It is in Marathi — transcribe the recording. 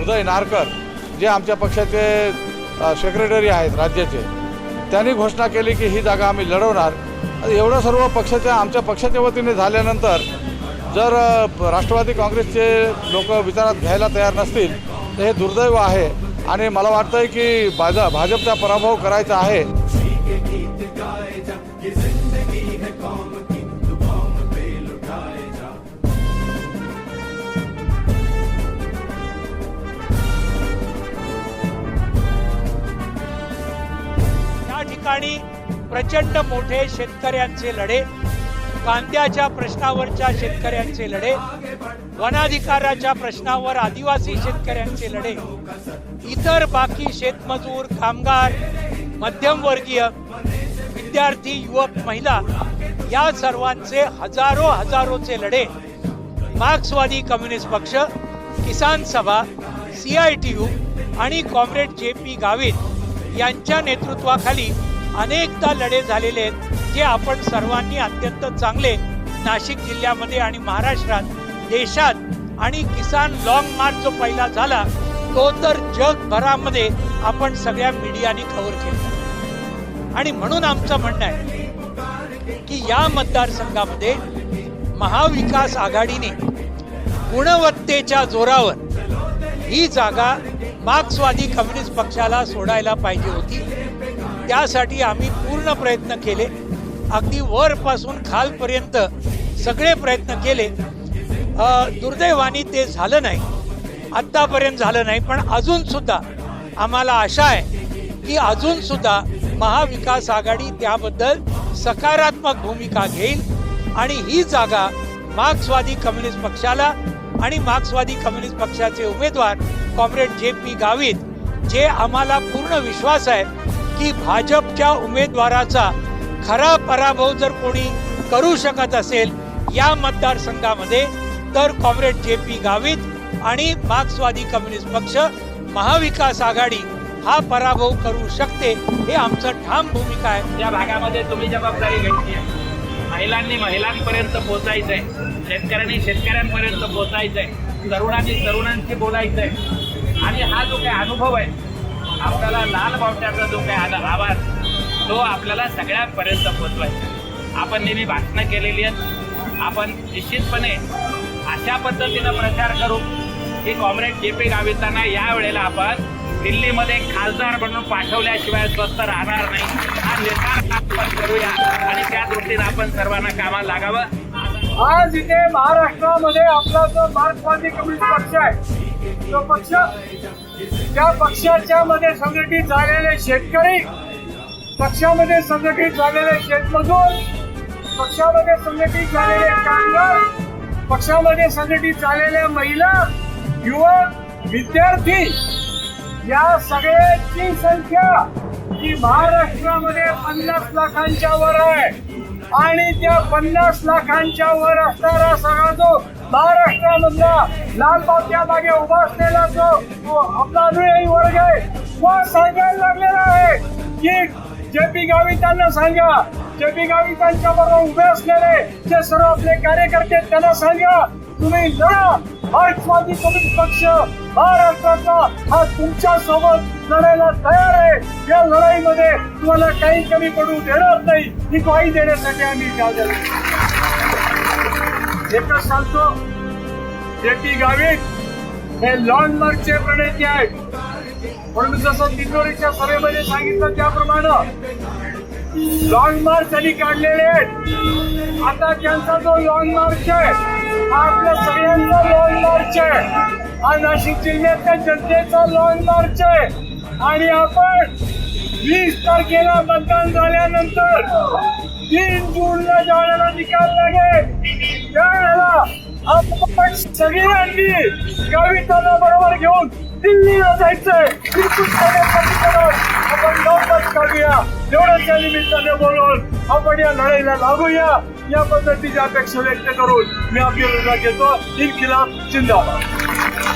उदय नारकर जे आमच्या पक्षाचे सेक्रेटरी आहेत राज्याचे त्यांनी घोषणा केली की ही जागा आम्ही लढवणार. एवढं सर्व पक्षाच्या आमच्या पक्षाच्या वतीने झाल्यानंतर जर राष्ट्रवादी काँग्रेसचे लोक विचारात घ्यायला तयार नसतील तर हे दुर्दैव आहे. आणि मला वाटतं आहे की भाजप भाजपचा पराभव करायचा आहे. या ठिकाणी प्रचंड मोठे शेतकऱ्यांचे लढे. कांद्याच्या प्रश्नावरच्या शेतकऱ्यांचे लढे वनाधिकाराच्या प्रश्नावर आदिवासी शेतकऱ्यांचे लढे इतर बाकी शेतमजूर कामगार मध्यमवर्गीय विद्यार्थी युवक महिला या सर्वांचे हजारो हजारोचे लढे. मार्क्सवादी कम्युनिस्ट पक्ष किसान सभा सी आय टी यू आणि कॉम्रेड जे पी गावित यांच्या नेतृत्वाखाली अनेकदा लढे झालेले आहेत जे आपण सर्वांनी अत्यंत चांगले नाशिक जिल्ह्यामध्ये आणि महाराष्ट्रात देशात आणि किसान लॉंग मार्च जो पहिला झाला तो तर जगभरामध्ये आपण सगळ्या मीडियाने कव्हर केला. आणि म्हणून आमचं म्हणणं आहे की या मतदारसंघामध्ये महाविकास आघाडीने गुणवत्तेच्या जोरावर ही जागा मार्क्सवादी कम्युनिस्ट पक्षाला सोडायला पाहिजे होती. त्यासाठी आम्ही पूर्ण प्रयत्न केले. अगदी वरपासून खालपर्यंत सगळे प्रयत्न केले. दुर्दैवानी दुर्दैवाने ते झालं नाही. आत्तापर्यंत झालं नाही पण अजूनसुद्धा आम्हाला आशा आहे की अजूनसुद्धा महाविकास आघाडी त्याबद्दल सकारात्मक भूमिका घेईल आणि ही जागा मार्क्सवादी कम्युनिस्ट पक्षाला आणि मार्क्सवादी कम्युनिस्ट पक्षाचे उमेदवार कॉम्रेड जे पी गावित जे आम्हाला पूर्ण विश्वास आहे की भाजपच्या उमेदवाराचा खरा पराभव जर कोणी करू शकत असेल या मतदारसंघामध्ये तर कॉम्रेड जे पी गावित आणि मार्क्सवादी कम्युनिस्ट पक्ष महाविकास आघाडी हा पराभव करू शकते हे आमचं ठाम भूमिका आहे. या भागामध्ये तुम्ही जबाबदारी घेतली आहे. महिलांनी महिलांपर्यंत पोहोचायचंय शेतकऱ्यांनी शेतकऱ्यांपर्यंत पोहोचायचंय तरुणांनी तरुणांशी बोलायचंय. आणि हा जो काही अनुभव आहे आपल्याला लाल बावट्याचा जो काही आला आवाज तो आपल्याला सगळ्यांपर्यंत पोचवायचा आपण नेहमी भाषणं केलेली आहेत. आपण निश्चितपणे अशा पद्धतीनं प्रचार करू की कॉम्रेड जे पी गावितांना या वेळेला आपण दिल्लीमध्ये खासदार म्हणून पाठवल्याशिवाय स्वस्त राहणार नाही. हा निर्धार आपण करूया आणि त्या दृष्टीने आपण सर्वांना कामाला लागावं. आज इथे महाराष्ट्रामध्ये आपला जो मार्क्सवादी कम्युनिस्ट पक्ष आहे तो पक्ष त्या पक्षाच्या मध्ये संघटित झालेले शेतकरी पक्षामध्ये संघटित झालेले शेतमजूर पक्षामध्ये संघटित झालेले कामगार पक्षामध्ये संघटित झालेल्या महिला युवक विद्यार्थी या सगळ्यांची संख्या ही महाराष्ट्रामध्ये पन्नास लाखांच्या वर आहे. आणि त्या पन्नास लाखांच्या वर असणारा सगळा जो महाराष्ट्रामधला लाल बावट्या मागे उभा असलेला जो आपला अनुयायी वर्ग आहे तो सांगायला लागलेला आहे की जे पी गावितांना सांगा. जे पी गावितांच्या बरोबर उभे असलेले जे सर्व आपले कार्यकर्ते त्यांना सांगा. तुम्ही लढा. मार्क्सवादी कम्युनिस्ट पक्ष महाराष्ट्राचा हा तुमच्यासोबत लढायला तयार आहे. या लढाईमध्ये तुम्हाला काही कमी पडू देणार नाही. ही ग्वाही देण्यासाठी आम्ही जाऊ एकच सांगतो जे पी गावित हे लॉन मार्कचे प्रणेते आहेत. म्हणून जसं तिजोरीच्या सभेमध्ये सांगितलं त्याप्रमाणे लॉंग मार्च त्यांनी काढलेले आहेत. आता त्यांचा जो लॉंग मार्च आहे हा आपल्या सगळ्यांचा लॉंग मार्च आहे. हा नाशिक जिल्ह्यातल्या जनतेचा लॉंग मार्च आहे. आणि आपण वीस तारखेला मतदान झाल्यानंतर तीन जूनला ज्यावेळेला निकाल लागेल. त्यावेळेला आपण सगळ्यांनी कविताला बरोबर घेऊन दिल्लीला जायचंय. आपण लवकर काढूया. एवढ्याच्या त्या निमित्ताने बोलून आपण या लढाईला लागूया. या पद्धतीची अपेक्षा व्यक्त करून मी आपली रजा घेतो. इन्किलाब जिंदाबाद.